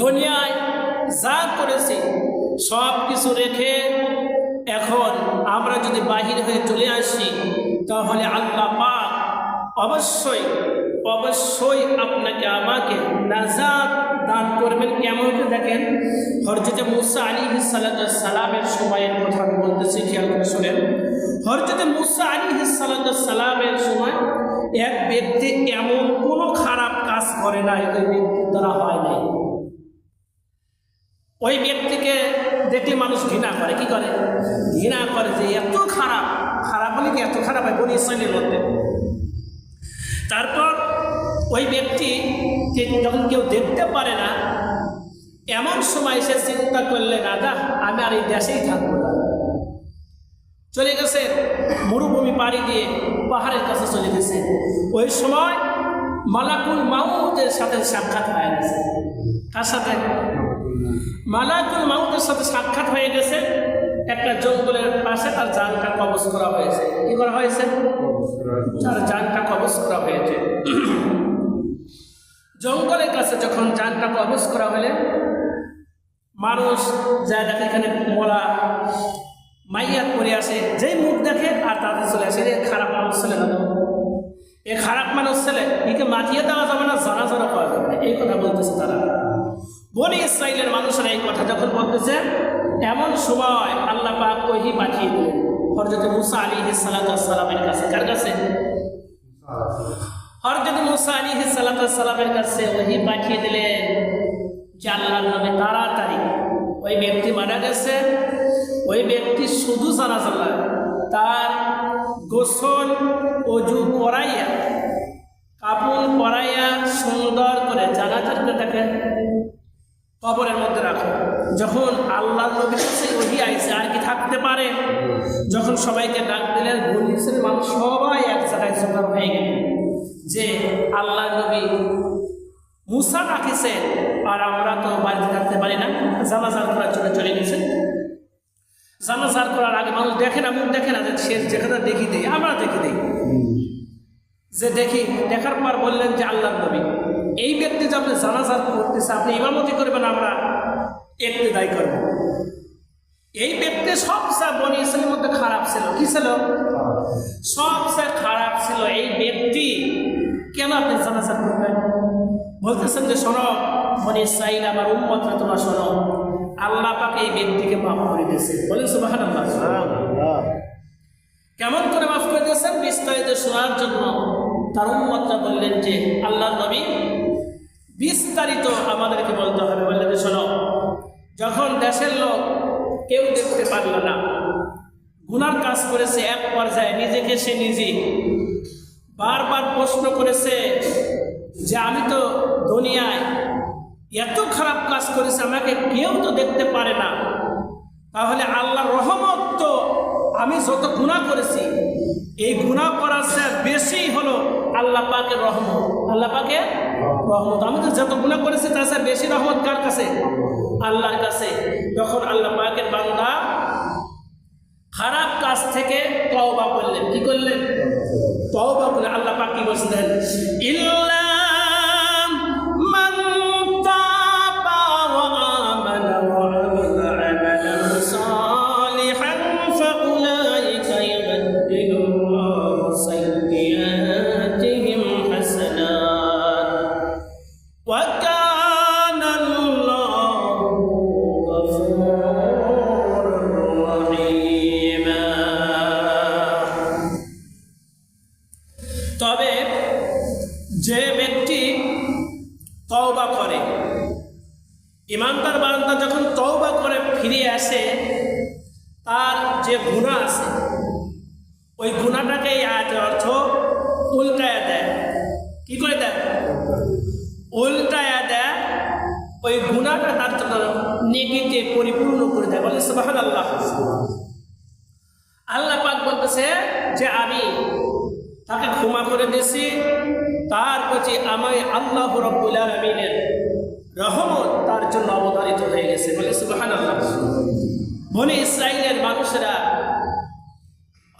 দুনিয়ায় যা করেছি, সব কিছু রেখে এখন আমরা যদি বাহির হয়ে চলে আসি, তাহলে আল্লাহ পাক অবশ্যই অবশ্যই আপনাকে আমাকে নাজাদ দান করবেন। কেমন করে দেখেন? হরজতে মুসা আলী সালামের সময়ের কথা আমি বলতেছি, খেয়াল করে শোনেন। হরজতে মুসা আলী সালামের সময় এক ব্যক্তি এমন কোনো খারাপ কাজ করে নাই, ওই ব্যক্তির দ্বারা হয় নাই। ওই ব্যক্তিকে দেখলে মানুষ ঘৃণা করে, কি করে? ঘৃণা করে যে এত খারাপ খারাপ হলে কি এত খারাপ হয়? বনি ইসরায়েলের মধ্যে। তারপর ওই ব্যক্তি যে যখন কেউ দেখতে পারে না, এমন সময় সে চিন্তা করলে দা আমি আর এই দেশেই থাকব না। চলে গেছে মরুভূমি পাড়ি দিয়ে পাহাড়ের কাছে চলে গেছে। ওই সময় মালাকুল মাউতের সাথে সাক্ষাৎ হয়ে গেছে। কার সাথে? মালাকুল মাউতের সাথে সাক্ষাৎ হয়ে গেছে। একটা জঙ্গলের পাশে তার জানটা কবজ করা হয়েছে। কি করা হয়েছে? তার জানটা কবজ করা হয়েছে। জঙ্গলের কাছে যখন জানটা কবজ করা হলে, মানুষ যা দেখে এখানে মরা মাইয়াত করে আসে যেই মুখ দেখে আর তাদের চলে আসে। এ খারাপ মানুষ ছেলে না তো। এ খারাপ মানুষ ছেলে। একে মাতিয়ে দেওয়া যাবে না জানা জানা করা যাবে এই কথা বলতেছে তারা। বনি ইসরায়েলের মানুষরা এই কথা যখন বলতেছে, এমন সময় আল্লাহ পাক ওহি পাঠিয়ে দিলেন। হরজতে মুসা আলী সালামের কাছে। কার কাছে? হরজত মুসা আলী সালামের কাছে ওহি পাঠিয়ে দিলেন। যে আল্লাহর নামে তাড়াতাড়ি ওই ব্যক্তি মারা গেছে। ওই ব্যক্তি শুধু জানা জানা তার গোসল অজু করাইয়া, কাপড় পরাইয়া সুন্দর করে জানাজারটা তাকে কবরের মধ্যে রাখো। যখন আল্লাহ নবীর কাছে ওহি আইসে আর কি থাকতে পারে? যখন সবাইকে ডাক দিলেন বলিসের মানুষ সবাই এক জায়গায় জোগাড় হয়ে গেল। যে আল্লাহ নবী মুসা রাখিছে আর আমরা তো বাড়িতে থাকতে পারি না। জানাজার করার জন্য চলে গেছে। জানাজার করার আগে মানুষ দেখে না, মুখ দেখে না, যে সে যেখানে দেখি দেই, আমরা দেখি দেই। যে দেখি, দেখার পর বললেন যে আল্লাহ নবী। এই ব্যক্তি যে আপনি জানাজার করতেছে আপনি ইমামতি করবেন আমরা একটি দায়ী করব। এই ব্যক্তি সবচেয়ে বনি ইসলামের মধ্যে খারাপ ছিল। কি ছিল? সবচেয়ে খারাপ ছিল এই ব্যক্তি। কেন আপনি জানাজার করবেন? বলতেছেন যে শোনো বনি ইসরাইল আমার উম্মতরা তোমরা শোনো আল্লাহ পাকে এই ব্যক্তিকে মাফ করে দিয়েছে। বলেন সুবাহ কেমন করে মাফ করে দিয়েছেন? বিস্তারিত শোনার জন্য তার উম্মতরা বললেন যে আল্লাহ নবী বিস্তারিত আমাদেরকে বলতে হবে। বললেন শোনো, যখন দেশের লোক কেউ দেখতে পারল না, গুনার কাজ করেছে এক পর্যায়ে, নিজেকে সে নিজে বারবার প্রশ্ন করেছে যে, আমি তো দুনিয়ায় এত খারাপ কাজ করেছে, আমাকে কেউ তো দেখতে পারে না। তাহলে আল্লাহর রহমত তো আমি যত গুণা করেছি এই গুণা করার চেয়ে বেশি হলো আল্লাহ পাকের রহমত। আল্লাহ পাকের রহমত। আমি তো যত গুণা করেছি, তার চেয়ে বেশি রহমত কার কাছে? আল্লাহর কাছে। তখন আল্লাহ পাকের বান্দা খারাপ কাজ থেকে তওবা করলেন। কি করলেন? তওবা করলেন। আল্লাহ পাক কি বলছেন ইল্লা ব্যক্তি তওবা করে। ইমানদার বান্দা যখন তওবা করে ফিরে আসে, তার যে গুণা আছে, ওই গুণাটাকে আয়াতের অর্থ উল্টায়া দেয়। কি করে দেয়? উল্টায়া দেয়, ওই গুণাটা তার জন্য নেকিতে পরিপূর্ণ করে দেয়। বলে সুবাহান আল্লাহ আল্লাহ পাক বলতেছে যে, আমি তাকে ক্ষমা করে দিয়েছি তার প্রতি আমায় আল্লাহ রব্বুল আলমিনের রহমত তার জন্য অবতারিত হয়ে গেছে। বলে সুবাহান বনে ইসরায়েলের মানুষেরা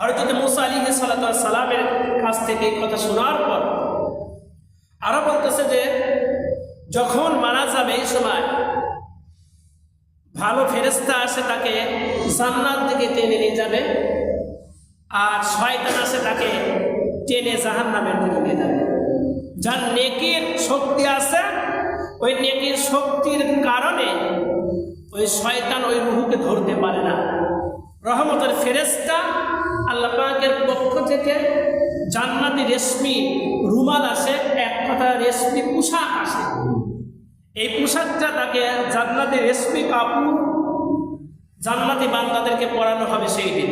হরজত মুসা আলী সালামের কাছ থেকে এই কথা শোনার পর আরও বলতেছে যে, যখন মারা যাবে এই সময়, ভালো ফেরেস্তা আসে তাকে জান্নাত দিকে টেনে নিয়ে যাবে, আর শয়তান আসে তাকে টেনে জাহান নামের দিকে যার নেকির শক্তি আছে, ওই নেকির শক্তির কারণে ওই শয়তান ওই রুহুকে ধরতে পারে না। রহমতের ফেরেস্তা আল্লাহ পাকের পক্ষ থেকে জান্নাতি রেশমি রুমাল আসে, এক কথা রেশমি পোশাক আসে। এই পোশাকটা তাকে জান্নাতি রেশমি কাপড় জান্নাতি বান্দাদেরকে পরানো হবে সেই দিন।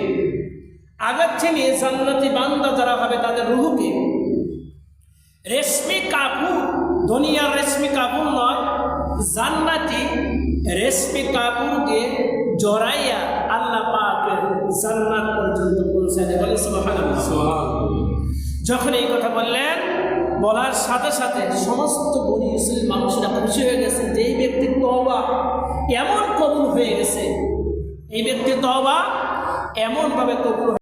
আগের থেকে জান্নাতি বান্দা যারা হবে তাদের রুহুকে রেশমি কাপড় দুনিয়ার রেশমি কাপড় নয় জান্নাতি রেশমি কাপড়কে জড়াইয়া আল্লাহ পাকের জান্নাত পর্যন্ত পৌঁছে দেয়। বলে সুবহানাল্লাহ। যখন এই কথা বললেন বলার সাথে সাথে সমস্ত বনি ইসলাম মানুষরা খুশি হয়ে গেছে যে এই ব্যক্তির তবা এমন কবুল হয়ে গেছে। এই ব্যক্তির তবা এমনভাবে কবুল